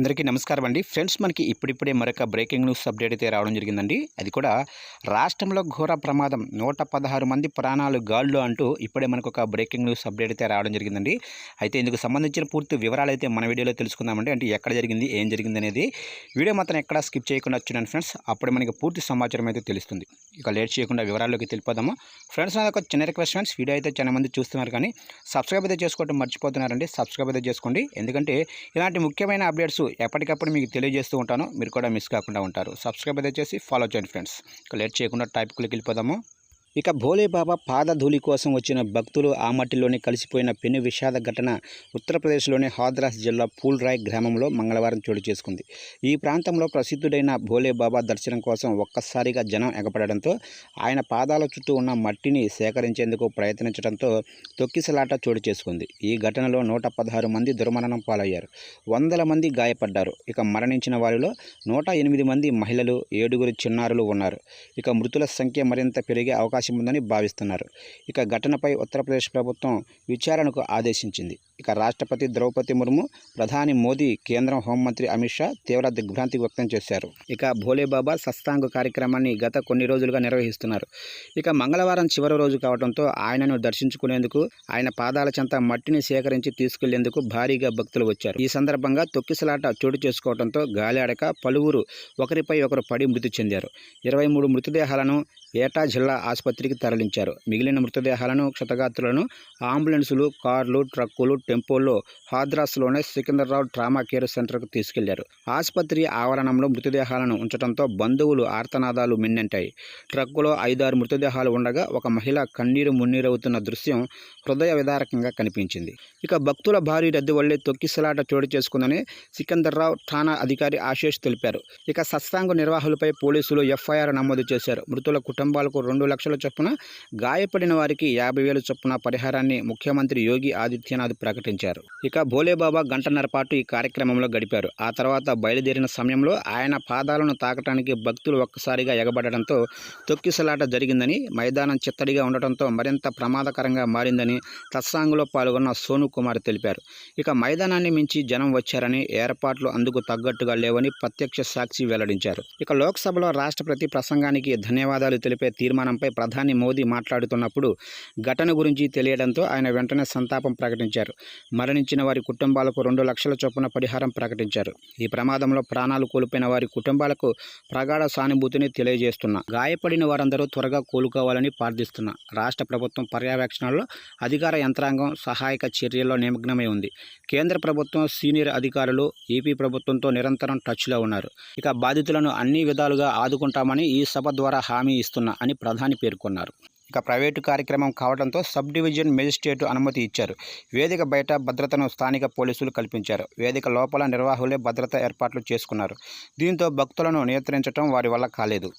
అందరికీ నమస్కారం అండి. ఫ్రెండ్స్ మనకి ఇప్పుడిప్పుడే మరొక బ్రేకింగ్ న్యూస్ అప్డేట్ అయితే రావడం జరిగిందండి. అది కూడా రాష్ట్రంలో ఘోర ప్రమాదం నూట పదహారు మంది ప్రాణాలు గాల్లో అంటూ ఇప్పుడే మనకు ఒక బ్రేకింగ్ న్యూస్ అప్డేట్ అయితే రావడం జరిగిందండి. అయితే ఇందుకు సంబంధించిన పూర్తి వివరాలు అయితే మన వీడియోలో తెలుసుకుందామండి. అంటే ఎక్కడ జరిగింది ఏం జరిగింది అనేది వీడియో మాత్రం ఎక్కడ స్కిప్ చేయకుండా చూడండి ఫ్రెండ్స్. అప్పుడు మనకి పూర్తి సమాచారం అయితే తెలుస్తుంది. ఇక లేట్ చేయకుండా వివరాల్లోకి తెలిపోదాము ఫ్రెండ్స్ నాకు ఒక చిన్న రిక్వెస్ట్ ఫ్రెండ్స్. వీడియో అయితే చాలా మంది చూస్తున్నారు కానీ సబ్స్క్రైబ్ అయితే చేసుకోవడం మర్చిపోతున్నారండి. సబ్స్క్రైబ్ అయితే చేసుకోండి. ఎందుకంటే ఇలాంటి ముఖ్యమైన అప్డేట్స్ ఎప్పటికప్పుడు మీకు తెలియజేస్తూ ఉంటాను. మీరు కూడా మిస్ కాకుండా ఉంటారు. సబ్స్క్రైబ్ అయితే చేసి ఫాలో చేయండి ఫ్రెండ్స్. లేట్ చేయకుండా క్లిక్ వెళ్ళిపోదాము. ఇక భోలేబాబా పాదధూళి కోసం వచ్చిన భక్తులు ఆ మట్టిలోనే కలిసిపోయిన పెను విషాద ఘటన ఉత్తరప్రదేశ్లోని హాద్రాస్ జిల్లా పూల్రాయ్ గ్రామంలో మంగళవారం చోటు చేసుకుంది. ఈ ప్రాంతంలో ప్రసిద్ధుడైన భోలేబాబా దర్శనం కోసం ఒక్కసారిగా జనం ఎగపడడంతో ఆయన పాదాల చుట్టూ ఉన్న మట్టిని సేకరించేందుకు ప్రయత్నించడంతో తొక్కిసలాట చోటు చేసుకుంది. ఈ ఘటనలో నూట పదహారు మంది దుర్మరణం పాలయ్యారు. వందల మంది గాయపడ్డారు. ఇక మరణించిన వారిలో నూట ఎనిమిది మంది మహిళలు ఏడుగురు చిన్నారులు ఉన్నారు. ఇక మృతుల సంఖ్య మరింత పెరిగే అవకాశం ఉందని భావిస్తున్నారు. ఇక ఘటనపై ఉత్తరప్రదేశ్ ప్రభుత్వం విచారణకు ఆదేశించింది. ఇక రాష్ట్రపతి ద్రౌపది ముర్ము ప్రధాని మోదీ కేంద్రం హోంమంత్రి అమిత్ షా తీవ్ర దిగ్భ్రాంతి వ్యక్తం చేశారు. ఇక భోలేబాబా సత్సాంగ్ కార్యక్రమాన్ని గత కొన్ని రోజులుగా నిర్వహిస్తున్నారు. ఇక మంగళవారం చివరి రోజు కావడంతో ఆయనను దర్శించుకునేందుకు ఆయన పాదాల చెంత మట్టిని సేకరించి తీసుకెళ్ళేందుకు భారీగా భక్తులు వచ్చారు. ఈ సందర్భంగా తొక్కిసలాట చోటు చేసుకోవడంతో గాలిఆడక పలువురు ఒకరిపై ఒకరు పడి మృతి చెందారు. ఇరవై మూడు మృతదేహాలను ఏటా జిల్లా ఆసుపత్రికి తరలించారు. మిగిలిన మృతదేహాలను క్షతగాత్రులను అంబులెన్సులు కార్లు ట్రక్కులు టెంపోలో హాద్రాస్లోనే సికింద్రరావు ట్రామా కేర్ సెంటర్కు తీసుకెళ్ళారు. ఆసుపత్రి ఆవరణంలో మృతదేహాలను ఉంచడంతో బంధువులు ఆర్తనాదాలు మిన్నెంటాయి. ట్రక్కులో ఐదారు మృతదేహాలు ఉండగా ఒక మహిళ కన్నీరు మున్నీరవుతున్న దృశ్యం హృదయ విదారకంగా కనిపించింది. ఇక భక్తుల భారీ రద్దీ వల్లే తొక్కిసలాట చోటు చేసుకుందని సికందర్రావు ఠాణా అధికారి ఆశీష్ తెలిపారు. ఇక సత్సాంగ్ నిర్వాహకులపై పోలీసులు ఎఫ్ఐఆర్ నమోదు చేశారు. మృతుల కుటుంబాలకు రెండు లక్షల చొప్పున గాయపడిన వారికి యాభై వేల చొప్పున పరిహారాన్ని ముఖ్యమంత్రి యోగి ఆదిత్యనాథ్ ప్రకటించారు. ప్రకటించారు. ఇక భోలేబాబా గంటన్నర పాటు ఈ కార్యక్రమంలో గడిపారు. ఆ తర్వాత బయలుదేరిన సమయంలో ఆయన పాదాలను తాకటానికి భక్తులు ఒక్కసారిగా ఎగబడడంతో తొక్కిసలాట జరిగిందని మైదానం చిత్తడిగా ఉండటంతో మరింత ప్రమాదకరంగా మారిందని తత్సాంగులో పాల్గొన్న సోను కుమార్ తెలిపారు. ఇక మైదానాన్ని మించి జనం వచ్చారని ఏర్పాట్లు అందుకు తగ్గట్టుగా లేవని ప్రత్యక్ష సాక్షి వెల్లడించారు. ఇక లోక్సభలో రాష్ట్రపతి ప్రసంగానికి ధన్యవాదాలు తెలిపే తీర్మానంపై ప్రధాని మోదీ మాట్లాడుతున్నప్పుడు ఘటన గురించి తెలియడంతో ఆయన వెంటనే సంతాపం ప్రకటించారు. మరణించిన వారి కుటుంబాలకు రెండు లక్షల చొప్పున పరిహారం ప్రకటించారు. ఈ ప్రమాదంలో ప్రాణాలు కోల్పోయిన వారి కుటుంబాలకు ప్రగాఢ సానుభూతిని తెలియజేస్తున్నా. గాయపడిన వారందరూ త్వరగా కోలుకోవాలని ప్రార్థిస్తున్నా. రాష్ట్ర ప్రభుత్వం పర్యవేక్షణలో అధికార యంత్రాంగం సహాయక చర్యల్లో నిమగ్నమై ఉంది. కేంద్ర ప్రభుత్వం సీనియర్ అధికారులు ఏపీ ప్రభుత్వంతో నిరంతరం టచ్లో ఉన్నారు. ఇక బాధితులను అన్ని విధాలుగా ఆదుకుంటామని ఈ సభ ద్వారా హామీ ఇస్తున్నా అని ప్రధాని పేర్కొన్నారు. ఇక ప్రైవేటు కార్యక్రమం కావడంతో సబ్ డివిజన్ మెజిస్ట్రేట్ అనుమతి ఇచ్చారు. వేదిక బయట భద్రతను స్థానిక పోలీసులు కల్పించారు. వేదిక లోపల నిర్వాహకులే భద్రత ఏర్పాట్లు చేసుకున్నారు. దీంతో భక్తులను నియంత్రించడం వారి వల్ల కాలేదు.